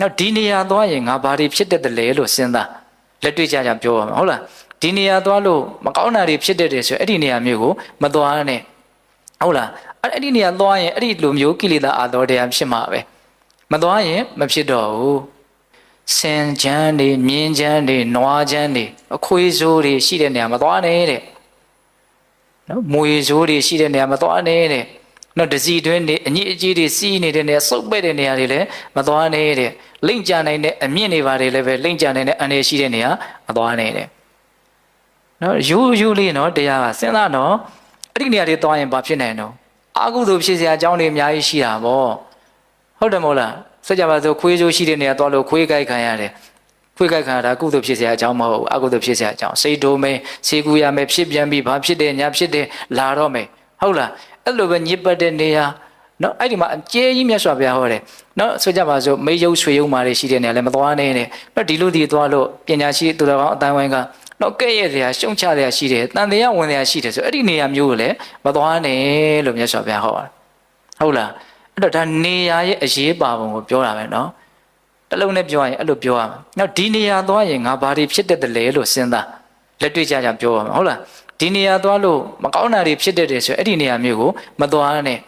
နောက်ဒီနေရာသွားရင်ငါဘာတွေဖြစ်တတ်တယ်လဲလို့စဉ်းစားလက်တွေ့ကြကြပြောပါမယ်ဟုတ်လားဒီနေရာသွားလို့မကောင်းတာတွေဖြစ်တတ်တယ်ဆိုရင်အဲ့ဒီနေရာမျိုးကိုမသွားနဲ့ဟုတ်လားအဲ့အဲ့ဒီနေရာသွားရင်အဲ့ဒီလိုမျိုးကိလေသာအာတော်တရားဖြစ်မှာပဲမသွားရင်မဖြစ်တော့ဘူးစင်ချမ်းတွေမြင်းချမ်းတွေနွားချမ်းတွေအခွေးစိုးတွေရှိတဲ့နေရာမသွားနဲ့တဲ့နော်မွေစိုးတွေရှိတဲ့နေရာမသွားနဲ့တဲ့ နော်ဒစီတွင်းတွေအညစ်အကြေးတွေစီးနေတဲ့နေရာစုပ်ပဲ့တဲ့နေရာတွေလည်းမသွားနဲ့တဲ့လိမ့်ကြနိုင်တဲ့အမြင့်တွေပါတယ်လည်းပဲလိမ့်ကြနိုင်တဲ့အန္တရာယ်ရှိတဲ့နေရာမသွားနဲ့တဲ့နော်ယူယူလေးနော်တရားကစဉ်းစားနော်အဲ့ဒီနေရာတွေသွားရင်ဘာဖြစ်နိုင်တော့အာဟုသို့ဖြစ်စရာအကြောင်းတွေအများကြီးရှိတာပေါ့ဟုတ်တယ်မဟုတ်လားစကြပါစို့ခွေးစိုးရှိတဲ့နေရာသွားလို့ခွေးကြိုက်ခံရတယ်ခွေးကြိုက်ခံရတာကုသိုလ်ဖြစ်စရာအကြောင်းမဟုတ်ဘူးအကုသိုလ်ဖြစ်စရာအကြောင်းစိတ်ဒိုးမယ်စေကူရမယ်ဖြစ်ပြန်ပြီးဘာဖြစ်တယ်ညာဖြစ်တယ်လာတော့မယ် ဟုတ်လားအဲ့လိုပဲညစ်ပတ်တဲ့နေရာနော်အဲ့ဒီမှာအကျဲကြီးမြတ်စွာဘုရားဟောတယ်နော်ဆိုကြပါစို့မေယုတ်ဆွေယုတ်မာတွေရှိတဲ့နေရာလည်းမသွားနဲ့တဲ့နော်ဒီလိုဒီသွားလို့ပညာရှိသူတော်ကောင်းအတိုင်းဝိုင်းကနော်ကဲ့ရဲ့စရာရှုံချစရာရှိတယ်တန်တရားဝင်စရာရှိတယ်ဆိုအဲ့ဒီနေရာမျိုးကိုလည်းမသွားနဲ့လို့မြတ်စွာဘုရားဟောတာဟုတ်လားအဲ့တော့ဒါနေရာရဲ့အရေးပါပုံကိုပြောတာပဲနော်တလုံးနဲ့ပြောရရင်အဲ့လိုပြောရမှာနောက်ဒီနေရာသွားရင်ငါဘာတွေဖြစ်တတ်တယ်လဲလို့စဉ်းစားလက်တွေ့ကြကြပြောရမှာဟုတ်လား ဒီနေရာသွားလို့မကောင်းတာတွေဖြစ်တတ်တယ်ဆိုရင်အဲ့ဒီနေရာမျိုးကိုမသွားနဲ့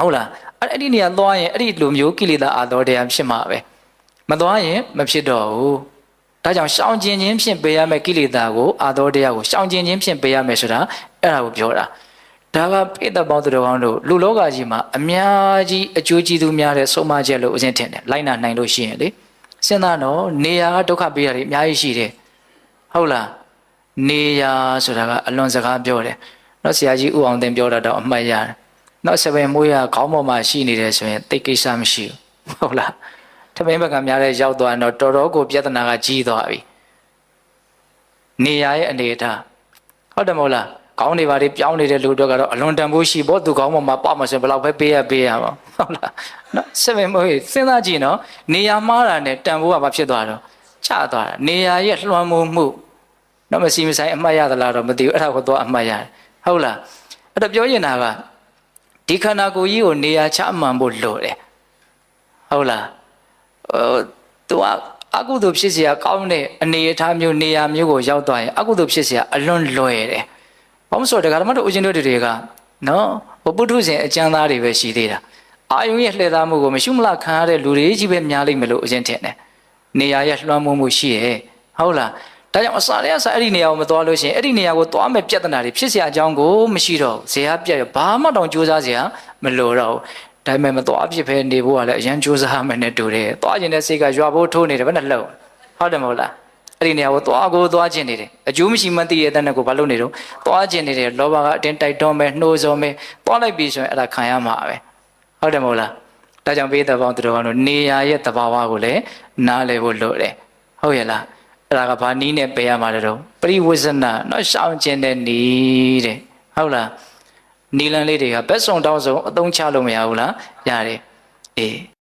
ဟုတ်လားအဲ့အဲ့ဒီနေရာသွားရင်အဲ့ဒီလိုမျိုးကိလေသာအာတော်တရားဖြစ်မှာပဲမသွားရင်မဖြစ်တော့ဘူးဒါကြောင့်ရှောင်ကျင်ခြင်းဖြင့်ပေးရမယ့်ကိလေသာကိုအာတော်တရားကိုရှောင်ကျင်ခြင်းဖြင့်ပေးရမယ်ဆိုတာအဲ့ဒါကိုပြောတာဒါကပိဋကပေါင်းသူတော်ကောင်းတို့လူလောကကြီးမှာအများကြီးအကျိုးကျေးဇူးများတဲ့ဆုံးမချက်လို့ဦးဇင်းထင်တယ်လိုက်နာနိုင်လို့ရှိရင်လေစဉ်းစားတော့နေရာကဒုက္ခပေးရတယ်အများကြီးရှိတယ်ဟုတ်လား နေရာဆိုတာကအလွန်စကားပြောတယ်နော်ဆရာကြီးဦးအောင်တင်ပြောတာတော့အမှတ်ရတယ်နော်စပယ်မွေးရခေါင်းပေါ်မှာရှိနေတယ်ဆိုရင်တိတ်ကိစ္စမရှိဘူးဟုတ်လားထမင်းဘက်ကများလဲရောက်သွားတော့တော်တော်ကိုပြဿနာကကြီးသွားပြီနေရာရဲ့အနေအထားဟုတ်တယ်မဟုတ်လားကောင်းနေပါလေပြောင်းနေတဲ့လူတွေကတော့အလွန်တန်ဖိုးရှိဖို့သူကောင်းပေါ်မှာပေါ့မဆိုဘယ်တော့ပဲပေးရပေးရပါဟုတ်လားနော်စပယ်မွေးစဉ်းစားကြည့်နော်နေရာမှားတာနဲ့တန်ဖိုးကဘာဖြစ်သွားတော့ချသွားတာနေရာရဲ့လွှမ်းမိုးမှု တော့မစီမဆိုင်အမှတ်ရသလားတော့မသိဘူးအဲ့ဒါကိုတော့အမှတ်ရတယ်ဟုတ်လားအဲ့တော့ပြောရင်တာကဒီခန္ဓာကိုယ်ကြီးကိုနေရာချမှန်ဖို့လိုတယ်ဟုတ်လားဟိုသူကအကုသိုလ်ဖြစ်เสียကောင်းတဲ့အနေအထားမျိုးနေရာမျိုးကိုရောက်သွားရင်အကုသိုလ်ဖြစ်เสียအလွန်လွယ်တယ်။ဘာလို့ဆိုတော့ဒကာဓမ္မတို့ဦးဇင်းတို့တွေကနော်ဘပုထုဇဉ်အကျမ်းသားတွေပဲရှိသေးတာ။အာယုံရဲ့လှည့်သားမှုကိုမရှုမလခံရတဲ့လူတွေကြီးပဲများလိမ့်မယ်လို့ဦးဇင်းထင်တယ်။နေရာရဲ့လွှမ်းမိုးမှုရှိရဲ့ဟုတ်လား။ ဒါကြောင့်အစာတွေကစအဲ့ဒီနေရာကိုမသွားလို့ရှိရင်အဲ့ဒီနေရာကိုသွားမဲ့ပြဿနာတွေဖြစ်เสียအကြောင်းကိုမရှိတော့ဘူး။ဇေယျပြတ်ရဘာမှတောင်ကြိုးစားเสียမလိုတော့ဘူး။ဒါပေမဲ့မသွားဖြစ်ဖဲနေဖို့ကလည်းအရန်ကြိုးစားမယ်နဲ့တူတယ်။သွားခြင်းတဲ့စိတ်ကရွာဖို့ထိုးနေတယ်ဘယ်နဲ့လှုပ်ဟုတ်တယ်မဟုတ်လား။အဲ့ဒီနေရာကိုသွားကိုသွားခြင်းနေတယ်။အကျိုးမရှိမှသိရတဲ့နဲ့ကိုဘာလုပ်နေတော့သွားခြင်းနေတယ်လောဘကအတင်းတိုက်တွန်းမယ်နှိုးဆော်မယ်သွားလိုက်ပြီဆိုရင်အဲ့ဒါခံရမှာပဲ။ဟုတ်တယ်မဟုတ်လား။ဒါကြောင့်ပေးတဲ့ပေါင်းသူတော်ကောင်းတို့နေရာရဲ့တဘာဝကိုလည်းနားလည်ဖို့လိုတယ်။ဟုတ်ရဲ့လား။ အဲ့ဒါကဘာနီးနဲ့ပေးရမှာလဲတော့ပရိဝိဇ္ဇနာနော်ရှောင်းခြင်းတဲ့နီးတဲ့။ဟုတ်လား။နီလန်လေးတွေကဘက်စုံတောင်းစုံအသုံးချလို့မရဘူးလားရတယ်အေး